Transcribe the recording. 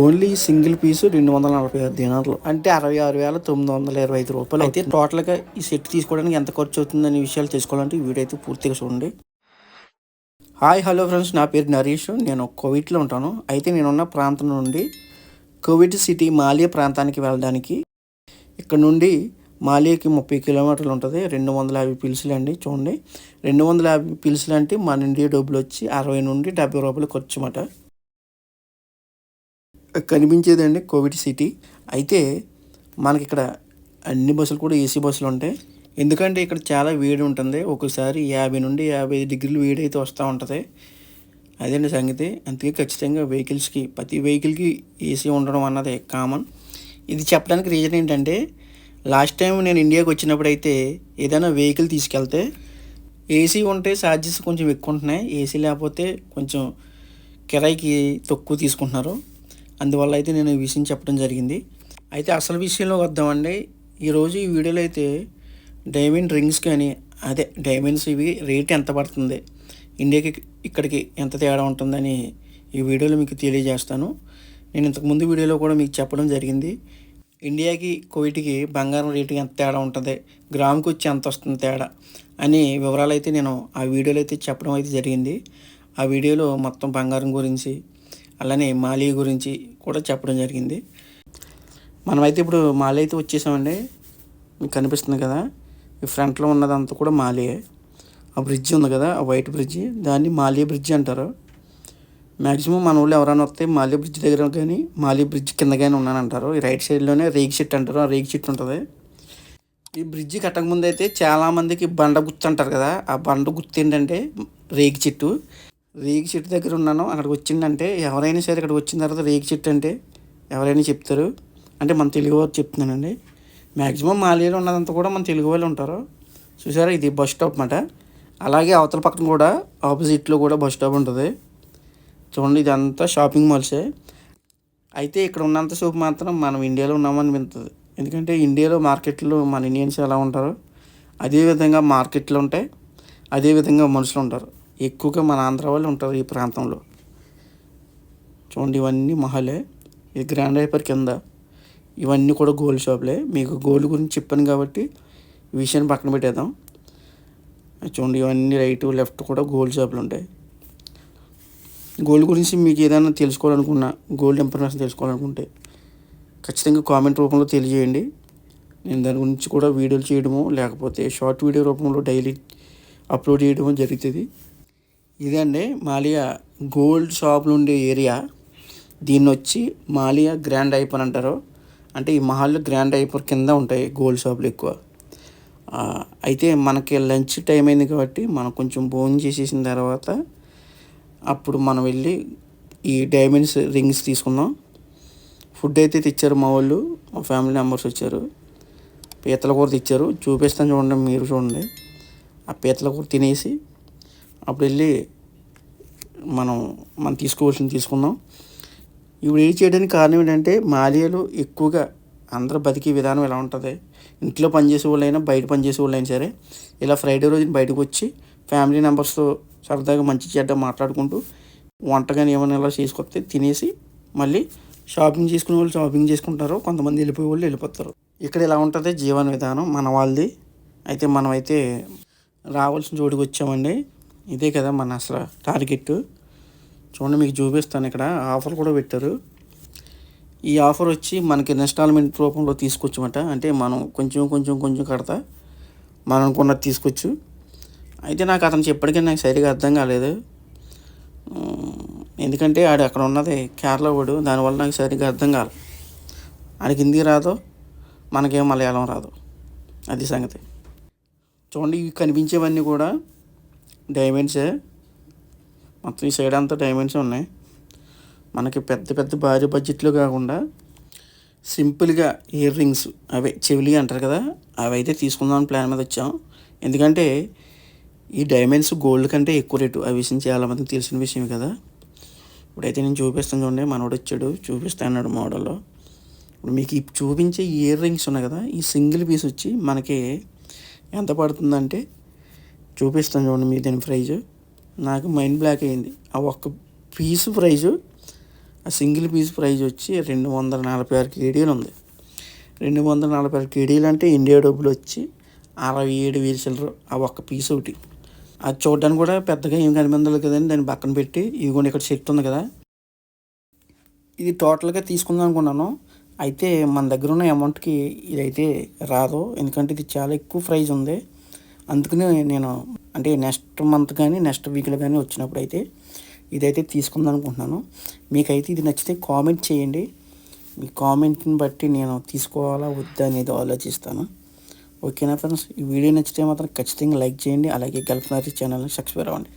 Only single పీసు రెండు వందల నలభై ఆరు దినార్లు. అంటే అరవై ఆరు వేల తొమ్మిది వందల ఇరవై ఐదు రూపాయలు అయితే టోటల్గా ఈ సెట్ తీసుకోవడానికి ఎంత ఖర్చు అవుతుందనే విషయాలు తెలుసుకోవాలంటే ఈ వీడియో అయితే పూర్తిగా చూడండి. Hi hello friends. నా పేరు నరేష్. నేను కోవిడ్లో ఉంటాను. అయితే నేనున్న ప్రాంతం నుండి కోవిడ్ సిటీ మాలియా ప్రాంతానికి వెళ్ళడానికి. ఇక్కడ నుండి మాలియాకి ముప్పై కిలోమీటర్లు ఉంటుంది. రెండు వందల యాభై పిలుసులు అండి. చూడండి. రెండు వందల యాభై పిలుసులు అంటే మన ఇండియా డబ్బులు వచ్చి అరవై నుండి డెబ్బై రూపాయలు ఖర్చు అన్నమాట. కనిపించేదండి కోవిడ్ సిటీ. అయితే మనకి ఇక్కడ అన్ని బస్సులు కూడా ఏసీ బస్సులు ఉంటాయి. ఎందుకంటే ఇక్కడ చాలా వేడి ఉంటుంది. ఒక్కోసారి యాభై నుండి యాభై ఐదు డిగ్రీలు వేడి అయితే వస్తూ ఉంటుంది. అదేంటి సంగతి? అందుకే ఖచ్చితంగా వెహికల్స్కి ప్రతి వెహికల్కి ఏసీ ఉండడం అన్నది కామన్. ఇది చెప్పడానికి రీజన్ ఏంటంటే లాస్ట్ టైం నేను ఇండియాకి వచ్చినప్పుడు అయితే ఏదైనా వెహికల్ తీసుకెళ్తే ఏసీ ఉంటే ఛార్జెస్ కొంచెం ఎక్కువ ఉంటున్నాయి. ఏసీ లేకపోతే కొంచెం కిరాయికి తక్కువ తీసుకుంటున్నారు. అందువల్ల అయితే నేను ఈ విషయం చెప్పడం జరిగింది. అయితే అసలు విషయంలో వద్దామండి. ఈరోజు ఈ వీడియోలో అయితే డైమండ్ రింగ్స్ కానీ అదే డైమండ్స్ ఇవి రేట్ ఎంత పడుతుంది ఇండియాకి ఇక్కడికి ఎంత తేడా ఉంటుందని ఈ వీడియోలో మీకు తెలియజేస్తాను. నేను ఇంతకుముందు వీడియోలో కూడా మీకు చెప్పడం జరిగింది. ఇండియాకి కోవిట్కి బంగారం రేటు ఎంత తేడా ఉంటుంది గ్రాముకి వచ్చి ఎంత వస్తుంది తేడా అని వివరాలు అయితే నేను ఆ వీడియోలో అయితే చెప్పడం అయితే జరిగింది. ఆ వీడియోలో మొత్తం బంగారం గురించి అలానే మాలి గురించి కూడా చెప్పడం జరిగింది. మనమైతే ఇప్పుడు మాలి అయితే వచ్చేసామండి. మీకు కనిపిస్తుంది కదా. ఈ ఫ్రంట్లో ఉన్నదంతా కూడా మాలియే ఆ బ్రిడ్జ్ ఉంది కదా ఆ వైట్ బ్రిడ్జ్. దాన్ని మాలియా బ్రిడ్జ్ అంటారు. మ్యాక్సిమం మన ఊళ్ళో ఎవరైనా వస్తే మాలియా బ్రిడ్జ్ దగ్గర కానీ మాలియా బ్రిడ్జ్ కింద కానీ ఉన్నానంటారు. ఈ రైట్ సైడ్లోనే రేగి చెట్టు అంటారు. ఆ రేగి చెట్టు ఉంటుంది. ఈ బ్రిడ్జ్ కట్టక ముందు అయితే చాలామందికి బండ గుర్తు అంటారు కదా. ఆ బండ గుర్తు ఏంటంటే రేగి చెట్టు. రేగి చెట్టు దగ్గర ఉన్నాను. అక్కడికి వచ్చిందంటే ఎవరైనా సరే ఇక్కడికి వచ్చిన తర్వాత రేగి చెట్టు అంటే ఎవరైనా చెప్తారు. అంటే మన తెలుగు వారు చెప్తున్నానండి మ్యాక్సిమం మాలియాలో ఉన్నదంతా కూడా మన తెలుగు వాళ్ళు ఉంటారు. చూసారా? ఇది బస్ స్టాప్ అన్నమాట. అలాగే అవతల పక్కన కూడా ఆపోజిట్లో కూడా బస్ స్టాప్ ఉంటుంది. చూడండి ఇదంతా షాపింగ్ మాల్సే. అయితే ఇక్కడ ఉన్నంత సేపు మాత్రం మనం ఇండియాలో ఉన్నామని వింటుంది ఎందుకంటే ఇండియాలో మార్కెట్లో మన ఇండియన్స్ ఎలా ఉంటారు? అదే విధంగా మార్కెట్లు ఉంటాయి. అదే విధంగా మనుషులు ఉంటారు. ఎక్కువగా మన ఆంధ్ర వాళ్ళు ఉంటారు ఈ ప్రాంతంలో. చూడండి ఇవన్నీ మహలే. ఇది గ్రాండ్ హైపర్ కింద. ఇవన్నీ కూడా గోల్డ్ షాప్లే మీకు గోల్డ్ గురించి చెప్పాను కాబట్టి ఈ విషయాన్ని పక్కన పెట్టేద్దాం. చూడండి ఇవన్నీ రైట్ లెఫ్ట్ కూడా గోల్డ్ షాపులు ఉంటాయి. గోల్డ్ గురించి మీకు ఏదైనా తెలుసుకోవాలనుకున్నా గోల్డ్ ఇన్ఫర్మేషన్ తెలుసుకోవాలనుకుంటే ఖచ్చితంగా కామెంట్ రూపంలో తెలియజేయండి. నేను దాని గురించి కూడా వీడియోలు చేయడము లేకపోతే షార్ట్ వీడియో రూపంలో డైలీ అప్లోడ్ చేయడము జరుగుతుంది. ఇదండి మాలియా గోల్డ్ షాపులు ఉండే ఏరియా. దీన్ని వచ్చి మాలియా గ్రాండ్ ఐపర్ అంటారు. అంటే ఈ మహల్ గ్రాండ్ ఐపర్ కింద ఉంటాయి గోల్డ్ షాపులు ఎక్కువ. అయితే మనకి లంచ్ టైం అయింది కాబట్టి మనం కొంచెం భోజనం చేసేసిన తర్వాత అప్పుడు మనం వెళ్ళి ఈ డైమండ్స్ రింగ్స్ తీసుకుందాం. ఫుడ్ అయితే తెచ్చారు మా వాళ్ళు మా ఫ్యామిలీ మెంబర్స్ వచ్చారు. పీతల కూర తెచ్చారు. చూపిస్తాను చూడండి మీరు చూడండి. ఆ పీతల కూర తినేసి అప్పుడు వెళ్ళి మనం మనం తీసుకోవాల్సింది తీసుకుందాం. ఇప్పుడు ఏం చేయడానికి కారణం ఏంటంటే మాలియాలో ఎక్కువగా అందరూ బతికే విధానం ఎలా ఉంటుంది? ఇంట్లో పనిచేసే వాళ్ళైనా బయట పనిచేసే వాళ్ళైనా సరే ఇలా ఫ్రైడే రోజున బయటకు వచ్చి ఫ్యామిలీ మెంబర్స్తో సరదాగా మంచి చెడ్డ మాట్లాడుకుంటూ వంట ఏమైనా ఇలా చేసుకొస్తే తినేసి మళ్ళీ షాపింగ్ చేసుకునే వాళ్ళు షాపింగ్ చేసుకుంటారు కొంతమంది వెళ్ళిపోయే వాళ్ళు వెళ్ళిపోతారు. ఇక్కడ ఇలా ఉంటుంది? జీవన విధానం మన వాళ్ళది. అయితే మనమైతే రావాల్సిన చోటుకి వచ్చామండి. ఇదే కదా మన అసలు టార్గెట్. చూడండి మీకు చూపిస్తాను ఇక్కడ. ఆఫర్ కూడా పెట్టారు. ఈ ఆఫర్ వచ్చి మనకి ఇన్స్టాల్మెంట్ రూపంలో తీసుకొచ్చమాట. అంటే మనం కొంచెం కొంచెం కొంచెం కడతా. మనం అనుకున్నది తీసుకోవచ్చు అయితే నాకు అతను చెప్పడికి నాకు సరిగా అర్థం కాలేదు. ఎందుకంటే ఆడు అక్కడ ఉన్నది కేరళ వాడు. దానివల్ల నాకు సరిగా అర్థం కాలేదు ఆడికి హిందీ రాదు. మనకేం మలయాళం రాదు. అది సంగతి. చూడండి ఇవి కనిపించేవన్నీ కూడా. డైమండ్సే మొత్తం ఈ సైడ్ అంతా డైమండ్స్ ఉన్నాయి. మనకి పెద్ద పెద్ద భారీ బడ్జెట్లో కాకుండా సింపుల్గా ఇయర్ రింగ్స్ అవే చెవిలి అంటారు కదా అవి అయితే తీసుకుందామని ప్లాన్ మీద వచ్చాం. ఎందుకంటే ఈ డైమండ్స్ గోల్డ్ కంటే ఎక్కువ రేటు ఆ విషయం చాలామందికి తెలిసిన విషయం కదా. ఇప్పుడైతే నేను చూపిస్తాను చూడండి మనోడు వచ్చాడు చూపిస్తా అన్నాడు మోడల్లో. ఇప్పుడు మీకు చూపించే ఇయర్ రింగ్స్ ఉన్నాయి కదా ఈ సింగిల్ పీస్ వచ్చి మనకి ఎంత పడుతుందంటే చూపిస్తాను చూడండి మీ దీని ప్రైజ్. నాకు మైండ్ బ్లాక్ అయింది. ఆ ఒక్క పీస్ ప్రైజు ఆ సింగిల్ పీస్ ప్రైజ్ వచ్చి రెండు వందల నలభై ఆరు కేడీలు ఉంది. రెండు వందల నలభై ఆరు కేడీలు అంటే ఇండియా డబ్బులు వచ్చి అరవై ఏడు వేలు చిల్లర ఆ ఒక్క పీస్ ఒకటి. అది చూడడానికి కూడా పెద్దగా ఏం కనిపించలేదు కదండి. దాన్ని పక్కన పెట్టి ఇదిగోండి ఇక్కడ సెట్ ఉంది కదా. ఇది టోటల్గా తీసుకుందాం అనుకున్నాను. అయితే మన దగ్గర ఉన్న అమౌంట్కి ఇదైతే రాదు. ఎందుకంటే ఇది చాలా ఎక్కువ ప్రైజ్ ఉంది. అందుకనే నేను అంటే నెక్స్ట్ మంత్ కానీ నెక్స్ట్ వీక్లో కానీ వచ్చినప్పుడు అయితే ఇదైతే తీసుకుందాం అనుకుంటున్నాను. మీకైతే ఇది నచ్చితే కామెంట్ చేయండి. మీ కామెంట్ని బట్టి నేను తీసుకోవాలా వద్దా అనేది ఆలోచిస్తాను. ఓకేనా ఫ్రెండ్స్? ఈ వీడియో నచ్చితే మాత్రం ఖచ్చితంగా లైక్ చేయండి. అలాగే గల్ఫ్ మ్యారేజ్ ఛానల్ని సబ్స్క్రైబ్ అవ్వండి.